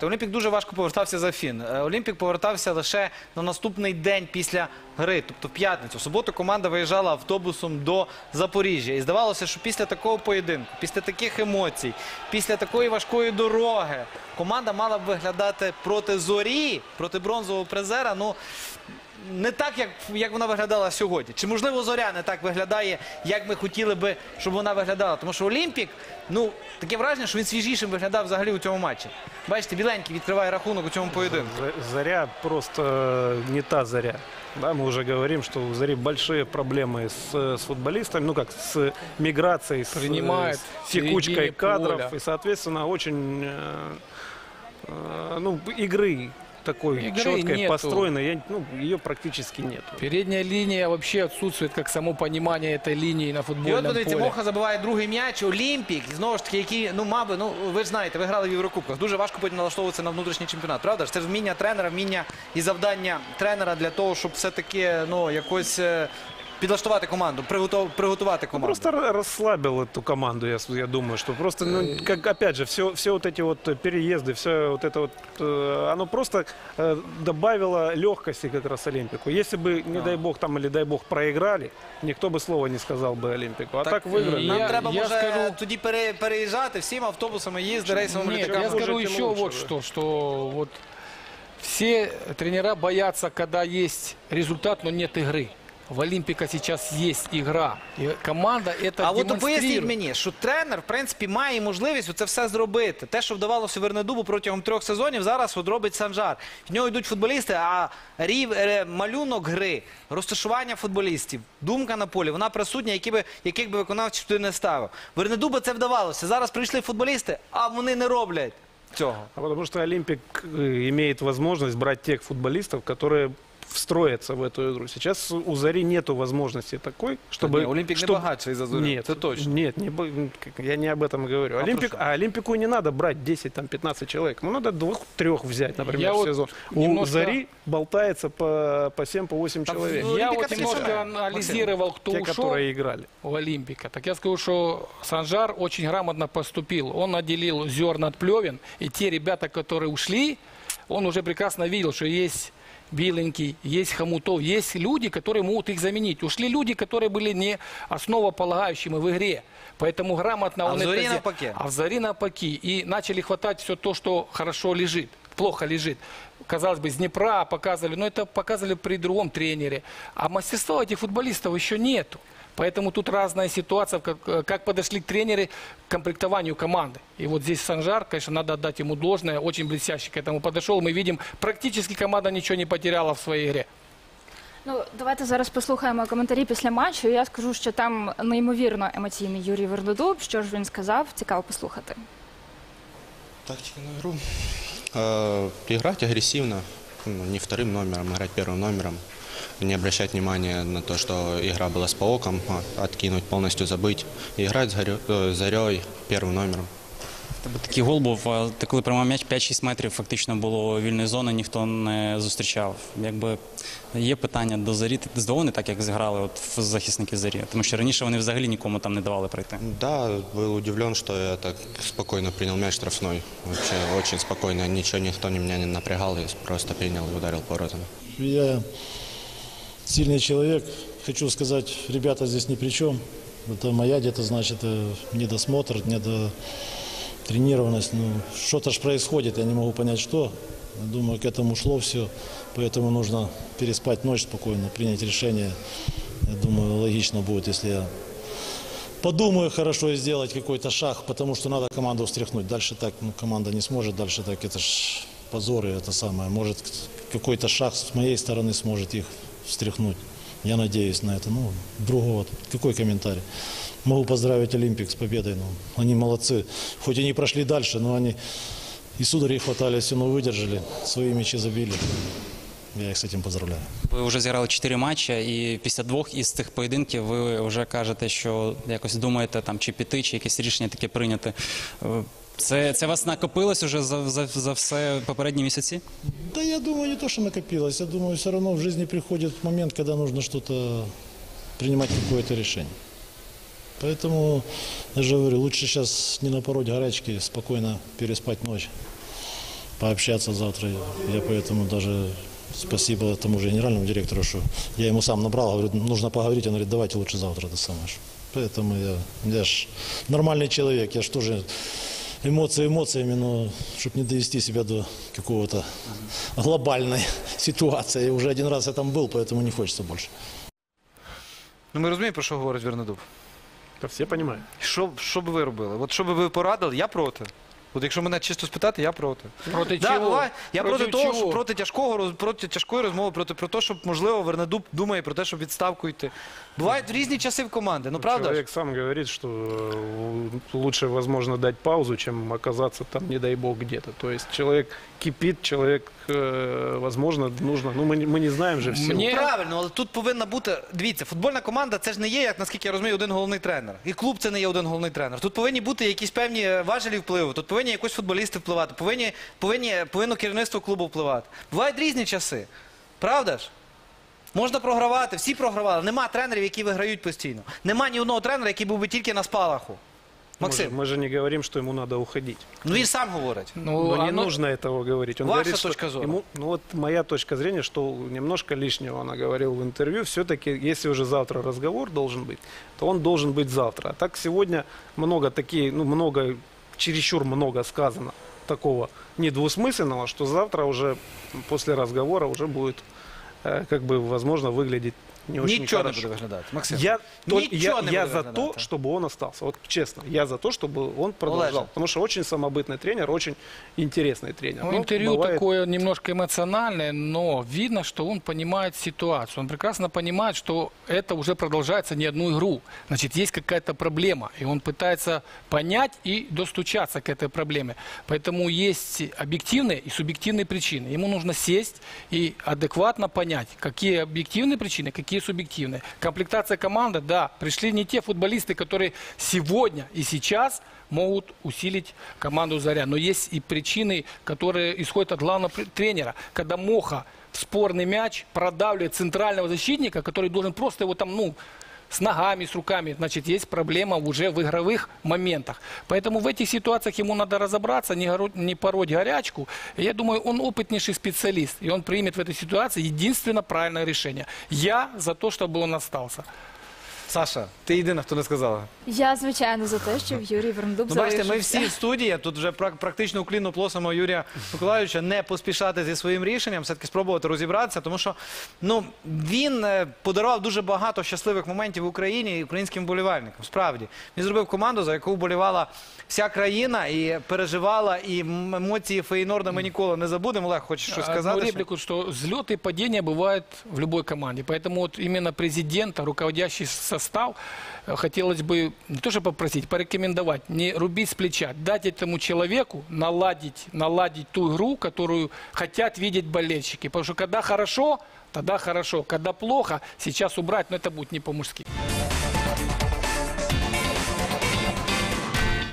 бачите, Олімпік дуже важко повертався за фін. Е, Олімпік повертався лише на наступний день після гри, тобто в п'ятницю. В суботу команда виїжджала автобусом до Запоріжжя. І здавалося, що після такого поєдинку, після таких емоцій, після такої важкої дороги, команда мала б виглядати проти зорі, проти бронзового призера. Ну не так, як, вона виглядала сьогодні. Чи можливо зоря не так виглядає, як ми хотіли би, щоб вона виглядала? Тому що Олімпік, ну таке враження, що він свіжішим виглядав взагалі у цьому матчі. Бачите, біленький відкриває рахунок у цьому поєдинку. За- Заря просто э, не та заря. Да, мы уже говорим, что у Зари большие проблемы с, с футболистами, ну как с миграцией, с, Принимает с текучкой кадров. поля. И, соответственно, очень э, э, ну, игры такой Игры четкой, нету. построенной, я- ну, ее практически нет. Передняя линия вообще отсутствует, как само понимание этой линии на І от футбольном подивіться, поле. Моха забиває другий м'яч, Олімпік, і знову ж таки, які, ну, мабуть, ну ви ж знаєте, ви грали в Єврокубках. Дуже важко потім налаштовуватися на внутрішній чемпіонат, правда ж? Це ж вміння тренера, вміння і завдання тренера для того, щоб все-таки ну, якось е, підлаштувати команду, приготов- приготувати Ну, команду. просто р- расслабил эту команду, я, с- я думаю, что просто, ну, как, опять же, все, все вот эти вот э, переезды, все вот это вот, э, оно просто э, добавило легкости как раз Олимпику. Если бы, не дай бог, там или дай бог проиграли, никто бы слова не сказал бы Олимпику. А так, Так, выиграли. Нам Я- треба, я може, скажу- тоді пере- переїжджати всім автобусами, їздити рейсовими Нет, літаками. я хуже, скажу тем еще лучше, вот да. что, что вот все тренера боятся, когда есть результат, но нет игры. В Олимпика сейчас есть игра. И команда это А от поясніть демонстрирует. мені, що тренер, в принципі, має можливість це все зробити. Те, що вдавалося Вернедубу протягом трьох сезонів, зараз от робить Санжар. В нього йдуть футболісти, а рів, е, малюнок гри, розташування футболістів, думка на полі, вона присутня, які би, яких би виконавців туди не ставив. Вернедуба це вдавалося. Зараз прийшли футболісти, а вони не роблять цього. А потому что Олимпик э, имеет возможность брать тех футболистов, которые встроятся в эту игру. Сейчас у Зари нету возможности такой, чтобы... Ні, Олімпік не чтобы- багатший за Зорю, Нет, це точно. Нет, не, бо- как- я не об этом говорю. А Олимпик, про что? а Олимпику не надо брать 10-15 человек. Ну, надо двух-трех взять, например, Я в вот сезон. немножко- У Зари болтается по, по 7-8 Там человек. Ну, Я Олимпика вот все немножко сами. анализировал, кто Те, ушел которые играли. у Олимпика. Так я скажу, что Санжар очень грамотно поступил. Он отделил зерна от плевен. И те ребята, которые ушли, он уже прекрасно видел, что есть Биленький, есть Хомутов, есть люди, которые могут их заменить. Ушли люди, которые были не основополагающими в игре. Поэтому грамотно А он в это. А в Заре навпаки. И начали хватать все то, что хорошо лежит, плохо лежит. Казалось бы, с Днепра показывали, но это показывали при другом тренере. А мастерства этих футболистов еще нету. Поэтому тут разная ситуация, как, как подошли тренеры к комплектованию команды. И вот здесь Санжар, конечно, надо отдать ему должное, очень блестяще к этому подошел. Мы видим, практически команда ничего не потеряла в своей игре. Ну, давайте зараз послухаємо коментарі після матчу. Я скажу, що там неймовірно емоційний Юрій Вердодуб. Що ж він сказав? Цікаво послухати. Тактика на игру. Э, Играть агрессивно, ну, не вторым номером, играть первым номером. Не обращать внимания на то, что игра была с пауком, а откинуть, полностью забыть. Играть с Зарё- э, зарей первым номером. Тебе такий гол був, а ти коли приймав м'яч 5-6 метрів фактично було вільної зони, ніхто не зустрічав. Якби є питання до зарі, ти здоволений так, як зіграли от в захисники зарі, тому що раніше вони взагалі нікому там не давали пройти. Да, был удивлен, что я так спокойно принял мяч штрафной. Вообще очень спокойно, ничего, никто не- меня не напрягал, и просто принял и ударил по воротам. Я сильный человек. Хочу сказать, ребята здесь ни при чем. Это моя где-то, значит, э, недосмотр, недотренированность. Ну, что-то ж происходит, я не могу понять, что. Думаю, к этому шло все. Поэтому нужно переспать ночь спокойно, принять решение. Я думаю, логично будет, если я подумаю хорошо и сделать какой-то шаг, потому что надо команду встряхнуть. Дальше так ну, команда не сможет, дальше так это ж позор и это самое. Может какой-то шаг с моей стороны сможет их встряхнуть. Я надеюсь на это. Ну, другого. Какой комментарий? Могу поздравить Олимпик с победой. Ну, они молодцы. Хоть и не прошли дальше, но они и сударей хватали, все равно выдержали. Свои мячи забили. Я их с этим поздравляю. Ви вже зіграли 4 матчі, і після двох із цих поєдинків ви вже кажете, що якось думаєте там чи піти, чи якесь рішення таке прийняти. Е, Це, це вас накопилось уже за, за, за все попередні місяці? Да я думаю, не то, что накопилось. Я думаю, все равно в жизни приходит момент, когда нужно что-то принимать какое-то решение. Поэтому, я же говорю, лучше сейчас не напороть горячки, спокойно переспать ночь. пообщаться завтра. Я поэтому даже спасибо тому же генеральному директору, что я ему сам набрал, говорю, нужно поговорить. Он говорит, давайте лучше завтра это самое. Поэтому я, я ж нормальный человек, я ж тоже эмоции эмоциями, но чтобы не довести себя до какого-то глобальной ситуации. Уже один раз я там был, поэтому не хочется больше. Ну ми розуміємо, про що говорить Вернедуб. Это все понимают. Що, що б ви робили? От що б ви порадили, я проти. От якщо мене чисто спитати, я проти. Проти Да, чого? буває. Я проти, Проти того, чого? що проти тяжкого роз- проти тяжкої розмови, проти про те, щоб можливо Вернедуб думає про те, щоб відставку йти. Бувають різні часи в команди. Ну правда ж? Человек сам говорит, что э, лучше, возможно, дать паузу, чем оказаться там, не дай бог, где-то. То есть человек кипит, человек, э, возможно, нужно. Ну, мы, не- мы не знаем же всего. Мне- Правильно, але тут повинна бути. Дивіться, футбольна команда це ж не є, як наскільки я розумію, один головний тренер. І клуб це не є один головний тренер. Тут повинні бути якісь певні е, важелі впливу. Тут повинні якось футболісти впливати, повинні, повинні, повинно керівництво клубу впливати. Бувають різні часи. Правда ж? Можна програвати, всі програвали. Нема тренерів, які виграють постійно. Нема ні одного тренера, який був би тільки на спалаху. Мы же, Максим, мы же не говорим, что ему надо уходить. ну він сам говорить. Ну, Но не нужно этого говорить. Он Ваша говорит, что точка зрения. ему- ну вот моя точка зрения, что немножко лишнего он говорил в интервью. Все-таки, если уже завтра разговор должен быть, то он должен быть завтра. А так сегодня много такие, ну много, чересчур много сказано такого недвусмысленного, что завтра уже после разговора уже будет, как бы, возможно, выглядеть не очень Нічого не хорошо. буде виглядати. Максим. Я, тол- Ничего я, не я за то, чтобы он остался. Вот честно, я за то, чтобы он продолжал. Олеже. Потому что очень самобытный тренер, очень интересный тренер. Ну, Ну, интервью бывает- такое немножко эмоциональное, но видно, что он понимает ситуацию. Он прекрасно понимает, что это уже продолжается не одну игру. Значит, есть какая-то проблема, и он пытается понять и достучаться к этой проблеме. Поэтому есть объективные и субъективные причины. Ему нужно сесть и адекватно понять, какие объективные причины, какие субъективные. Комплектация команды, да, пришли не те футболисты, которые сегодня и сейчас могут усилить команду «Заря». Но есть и причины, которые исходят от главного тренера. Когда Моха в спорный мяч продавливает центрального защитника, который должен просто его там, ну, с ногами, с руками, значит, есть проблема уже в игровых моментах. Поэтому в этих ситуациях ему надо разобраться, не, горо- не пороть горячку. Я думаю, он опытнейший специалист, и он примет в этой ситуации единственно правильное решение. Я за то, чтобы он остался. Саша, ти єдина, хто не сказала. Я звичайно за те, щоб Юрій Верндуб Ну, бачите, ми залишився. всі в студії, тут вже прак- практично уклінно просимо Юрія Миколаївича не поспішати зі своїм рішенням, все-таки спробувати розібратися, тому що ну, він е, подарував дуже багато щасливих моментів в Україні і українським вболівальникам. Справді. Він зробив команду, за яку вболівала вся країна і переживала, і м- емоції Фейнорда ми ніколи не забудемо. Олег, хочеш щось Одну сказати? що- реплику, что взлеты и падения бывают в любой команде. Поэтому вот именно президента, руководящий состав, э, хотелось бы не то что попросить, порекомендовать, не рубить с плеча, дать этому человеку наладить, наладить ту игру, которую хотят видеть болельщики. Потому что когда хорошо, тогда хорошо. Когда плохо, сейчас убрать, но это будет не по-мужски.